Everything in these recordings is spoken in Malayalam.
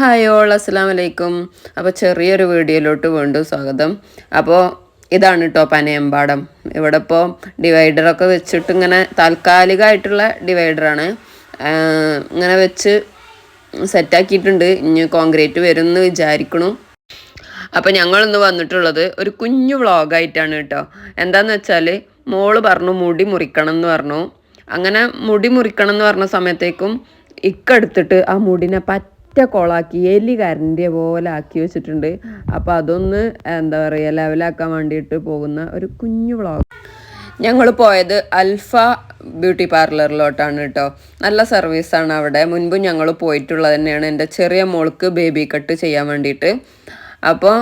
ഹായ് ഓൾ അസ്സാം വലൈക്കും അപ്പോൾ ചെറിയൊരു വീഡിയോയിലോട്ട് വീണ്ടും സ്വാഗതം. അപ്പോൾ ഇതാണ് കേട്ടോ പനയമ്പാടം. ഇവിടെ ഇപ്പോൾ ഡിവൈഡറൊക്കെ വെച്ചിട്ട് ഇങ്ങനെ താൽക്കാലികമായിട്ടുള്ള ഡിവൈഡറാണ് ഇങ്ങനെ വെച്ച് സെറ്റാക്കിയിട്ടുണ്ട് ഇനി കോൺക്രീറ്റ് വരും എന്ന് വിചാരിക്കണു. അപ്പോൾ ഞങ്ങളിന്ന് വന്നിട്ടുള്ളത് ഒരു കുഞ്ഞു വ്ളോഗായിട്ടാണ് കേട്ടോ എന്താണെന്ന് വെച്ചാൽ മോൾ പറഞ്ഞു മുടി മുറിക്കണം എന്ന് പറഞ്ഞു. അങ്ങനെ മുടി മുറിക്കണം എന്ന് പറഞ്ഞ സമയത്തേക്കും ഇക്കെടുത്തിട്ട് ആ മുടിനെ പറ്റ കൊളാക്കി എലി കരണ്ടിയ പോലെ ആക്കി വെച്ചിട്ടുണ്ട്. അപ്പോൾ അതൊന്ന് എന്താ പറയുക ലെവലാക്കാൻ വേണ്ടിയിട്ട് പോകുന്ന ഒരു കുഞ്ഞു വ്ളോഗ് ഞങ്ങൾ പോയത് അൽഫ ബ്യൂട്ടി പാർലറിലോട്ടാണ് കേട്ടോ നല്ല സർവീസാണ് അവിടെ. മുൻപ് ഞങ്ങൾ പോയിട്ടുള്ളത് തന്നെയാണ് എന്റെ ചെറിയ മോൾക്ക് ബേബി കട്ട് ചെയ്യാൻ വേണ്ടിയിട്ട്. അപ്പോൾ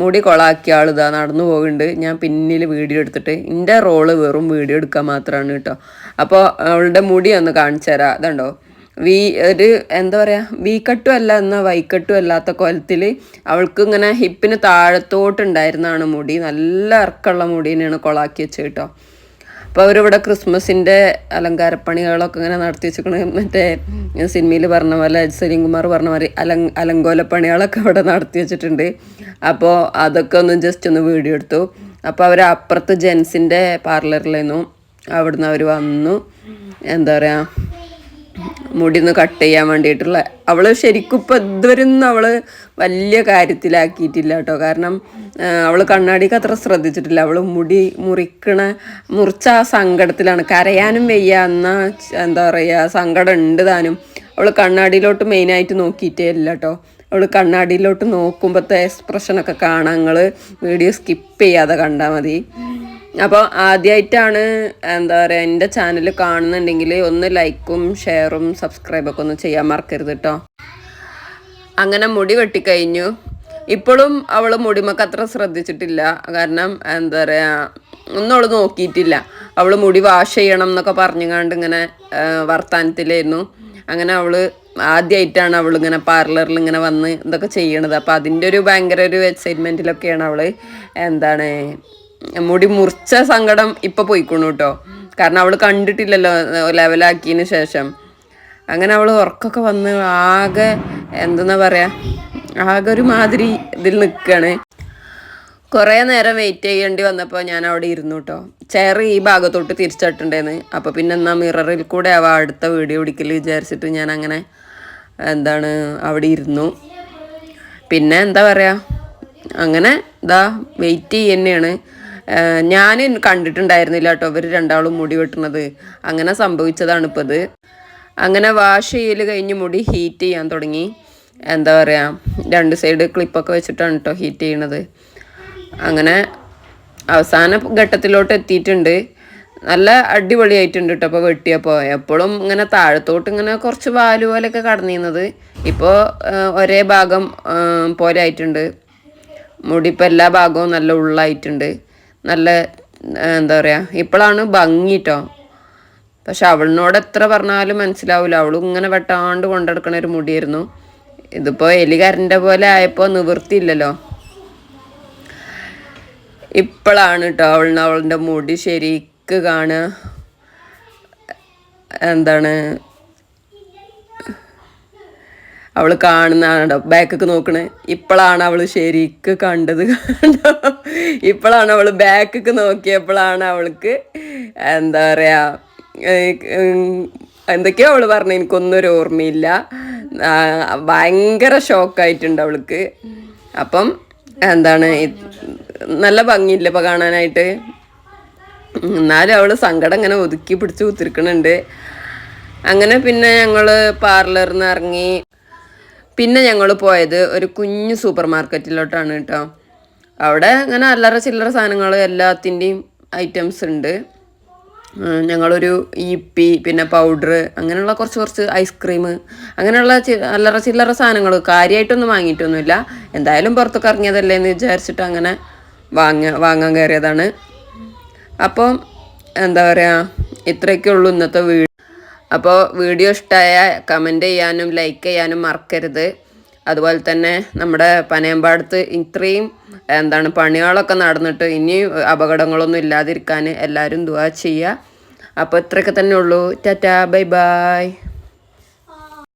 മുടി കൊളാക്കിയ ആൾ ഇതാ നടന്നു പോകുന്നുണ്ട് ഞാൻ പിന്നിൽ വീഡിയോ എടുത്തിട്ട് എന്റെ റോൾ വെറും വീഡിയോ എടുക്കാൻ മാത്രമാണ് കേട്ടോ അപ്പോൾ അവളുടെ മുടി ഒന്ന് കാണിച്ചു തരാം. അതുണ്ടോ വി ഒരു എന്താ പറയുക വി കട്ടും അല്ല എന്നാൽ വൈക്കട്ടും അല്ലാത്ത കോലത്തിൽ അവൾക്ക് ഇങ്ങനെ ഹിപ്പിന് താഴത്തോട്ടുണ്ടായിരുന്നതാണ് മുടി. നല്ല ഇറക്കമുള്ള മുടി തന്നെയാണ് കൊളാക്കി വെച്ചത് കേട്ടോ അപ്പോൾ അവരിവിടെ ക്രിസ്മസിന്റെ അലങ്കാരപ്പണികളൊക്കെ ഇങ്ങനെ നടത്തി വെച്ചിരിക്കണ. മറ്റേ സിനിമയിൽ പറഞ്ഞ പോലെ സലീം കുമാർ പറഞ്ഞ മാതിരി അലങ് അലങ്കോലപ്പണികളൊക്കെ ഇവിടെ നടത്തി വെച്ചിട്ടുണ്ട്. അപ്പോൾ അതൊക്കെ ഒന്ന് ജസ്റ്റ് ഒന്ന് വീഡിയോ എടുത്തു. അപ്പോൾ അവർ അപ്പുറത്ത് ജെൻസിന്റെ പാർലറിലായിരുന്നു അവിടുന്ന് അവർ വന്നു. എന്താ പറയുക മുടി ഒന്ന് കട്ട് ചെയ്യാൻ വേണ്ടിയിട്ടുള്ള അവൾ ശരിക്കും ഇപ്പം ഇതുവരെ ഒന്നും അവൾ വലിയ കാര്യത്തിലാക്കിയിട്ടില്ല കേട്ടോ. കാരണം അവൾ കണ്ണാടിക്ക് അത്ര ശ്രദ്ധിച്ചിട്ടില്ല. അവൾ മുടി മുറിക്കണ മുറിച്ച ആ സങ്കടത്തിലാണ്. കരയാനും വയ്യ. എന്നാ എന്താ പറയുക സങ്കടം ഉണ്ട് താനും. അവൾ കണ്ണാടിയിലോട്ട് മെയിനായിട്ട് നോക്കിയിട്ടേ ഇല്ല കേട്ടോ. അവൾ കണ്ണാടിയിലോട്ട് നോക്കുമ്പോഴത്തെ എക്സ്പ്രഷനൊക്കെ കാണാൻ നിങ്ങൾ വീഡിയോ സ്കിപ്പ് ചെയ്യാതെ കണ്ടാൽ മതി. അപ്പോൾ ആദ്യമായിട്ടാണ് എന്താ പറയുക എന്റെ ചാനൽ കാണുന്നുണ്ടെങ്കിൽ ഒന്ന് ലൈക്കും ഷെയറും സബ്സ്ക്രൈബൊക്കെ ഒന്ന് ചെയ്യാൻ മറക്കരുത് കേട്ടോ അങ്ങനെ മുടി വെട്ടിക്കഴിഞ്ഞു. ഇപ്പോഴും അവൾ മുടിമക്ക് അത്ര ശ്രദ്ധിച്ചിട്ടില്ല. കാരണം എന്താ പറയുക ഒന്നും അവൾ നോക്കിയിട്ടില്ല. അവൾ മുടി വാഷ് ചെയ്യണം എന്നൊക്കെ പറഞ്ഞുകൊണ്ട് ഇങ്ങനെ വർത്താനത്തിലായിരുന്നു. അങ്ങനെ അവൾ ആദ്യമായിട്ടാണ് അവൾ ഇങ്ങനെ പാർലറിൽ ഇങ്ങനെ വന്ന് ഇതൊക്കെ ചെയ്യണത്. അപ്പോൾ അതിന്റെ ഒരു ഭയങ്കര ഒരു എക്സൈറ്റ്മെന്റിലൊക്കെയാണ് അവൾ എന്താണ് മുടി മുറിച്ച സങ്കടം ഇപ്പൊ പോയിക്കണു കേട്ടോ കാരണം അവൾ കണ്ടിട്ടില്ലല്ലോ ലെവലാക്കിയതിന് ശേഷം. അങ്ങനെ അവൾ ഉറക്കൊക്കെ വന്ന് ആകെ എന്തെന്നാ പറയാ ആകെ ഒരു മാതിരി ഇതിൽ നിൽക്കുകയാണ് കുറേ നേരം വെയിറ്റ് ചെയ്യേണ്ടി വന്നപ്പോൾ ഞാൻ അവിടെ ഇരുന്നു കേട്ടോ ചെയർ ഈ ഭാഗത്തോട്ട് തിരിച്ചിട്ടുണ്ടായിരുന്നു അപ്പോൾ പിന്നെ എന്നാ മിററിൽ കൂടെ ആവാം അടുത്ത വീഡിയോ പിടിക്കൽ വിചാരിച്ചിട്ട് ഞാൻ അങ്ങനെ എന്താണ് അവിടെ ഇരുന്നു. പിന്നെ എന്താ പറയുക അങ്ങനെ ഇതാ വെയിറ്റ് ചെയ്യുന്നതാണ് ഞാൻ കണ്ടിട്ടുണ്ടായിരുന്നില്ല കേട്ടോ ഇവർ രണ്ടാളും മുടി വെട്ടുന്നത്. അങ്ങനെ സംഭവിച്ചതാണ് ഇപ്പോൾ ഇത്. അങ്ങനെ വാഷ് ചെയ്യൽ കഴിഞ്ഞ് മുടി ഹീറ്റ് ചെയ്യാൻ തുടങ്ങി. എന്താ പറയുക രണ്ട് സൈഡ് ക്ലിപ്പൊക്കെ വെച്ചിട്ടാണ് കേട്ടോ ഹീറ്റ് ചെയ്യണത്. അങ്ങനെ അവസാന ഘട്ടത്തിലോട്ട് എത്തിയിട്ടുണ്ട്. നല്ല അടിപൊളിയായിട്ടുണ്ട് കേട്ടോ അപ്പോൾ വെട്ടിയപ്പോൾ എപ്പോഴും ഇങ്ങനെ താഴത്തോട്ട് ഇങ്ങനെ കുറച്ച് വാൽ പോലെയൊക്കെ കടന്നിരുന്നത്. ഇപ്പോൾ ഒരേ ഭാഗം പോലെ ആയിട്ടുണ്ട് മുടി ഇപ്പോൾ എല്ലാ ഭാഗവും നല്ല ഉള്ളായിട്ടുണ്ട്. നല്ല എന്താ പറയുക ഇപ്പോഴാണ് ഭംഗി കേട്ടോ പക്ഷെ അവളിനോട് എത്ര പറഞ്ഞാലും മനസ്സിലാവില്ല അവളും ഇങ്ങനെ വെട്ടാണ്ട് കൊണ്ടെടുക്കണ ഒരു മുടിയായിരുന്നു. ഇതിപ്പോൾ എലികാരന്റെ പോലെ ആയപ്പോൾ നിവൃത്തിയില്ലല്ലോ. ഇപ്പോഴാണ് കേട്ടോ അവളിന് അവളുടെ മുടി ശരിക്ക് കാണുക. എന്താണ് അവൾ കാണുന്നതാണോ ബാക്കൊക്കെ നോക്കണേ. ഇപ്പോഴാണ് അവൾ ശരിക്ക് കണ്ടത് കണ്ടോ? ഇപ്പോഴാണ് അവൾ ബാക്കൊക്കെ നോക്കിയപ്പോഴാണ് അവൾക്ക് എന്താ പറയാ എന്തൊക്കെയോ അവൾ പറഞ്ഞു. എനിക്കൊന്നും ഒരു ഓർമ്മയില്ല ഭയങ്കര ഷോക്കായിട്ടുണ്ട് അവൾക്ക്. അപ്പം എന്താണ് നല്ല ഭംഗിയില്ല ഇപ്പം കാണാനായിട്ട്. എന്നാലും അവൾ സങ്കടം ഇങ്ങനെ ഒതുക്കി പിടിച്ച് കുത്തിരിക്കണുണ്ട്. അങ്ങനെ പിന്നെ ഞങ്ങൾ പാർലറിൽ നിന്ന് ഇറങ്ങി പിന്നെ ഞങ്ങൾ പോയത് ഒരു കുഞ്ഞു സൂപ്പർ മാർക്കറ്റിലോട്ടാണ് കേട്ടോ. അവിടെ അങ്ങനെ അല്ലറ ചില്ലറ സാധനങ്ങൾ എല്ലാത്തിന്റെയും ഐറ്റംസ് ഉണ്ട്. ഞങ്ങളൊരു ഈപ്പി പിന്നെ പൗഡർ അങ്ങനെയുള്ള കുറച്ച് കുറച്ച് ഐസ്ക്രീം അങ്ങനെയുള്ള അല്ലറ ചില്ലറ സാധനങ്ങൾ കാര്യമായിട്ടൊന്നും വാങ്ങിയിട്ടൊന്നുമില്ല. എന്തായാലും പുറത്തൊക്കെ ഇറങ്ങിയതല്ലേ എന്ന് വിചാരിച്ചിട്ട് അങ്ങനെ വാങ്ങ വാങ്ങാൻ കയറിയതാണ്. അപ്പം എന്താ പറയുക ഇത്രയൊക്കെ ഉള്ളൂ ഇന്നത്തെ വീഡിയോ അപ്പോൾ വീഡിയോ ഇഷ്ടമായ കമന്റ് ചെയ്യാനും ലൈക്ക് ചെയ്യാനും മറക്കരുത്. അതുപോലെ തന്നെ നമ്മുടെ പനയമ്പാടത്ത് ഇത്രയും എന്താണ് പണികളൊക്കെ നടന്നിട്ട് ഇനിയും അപകടങ്ങളൊന്നും ഇല്ലാതിരിക്കാൻ എല്ലാവരും ദുവാ ചെയ്യുക അപ്പോൾ ഇത്രയൊക്കെ തന്നെ ഉള്ളൂ. Tata bye bye.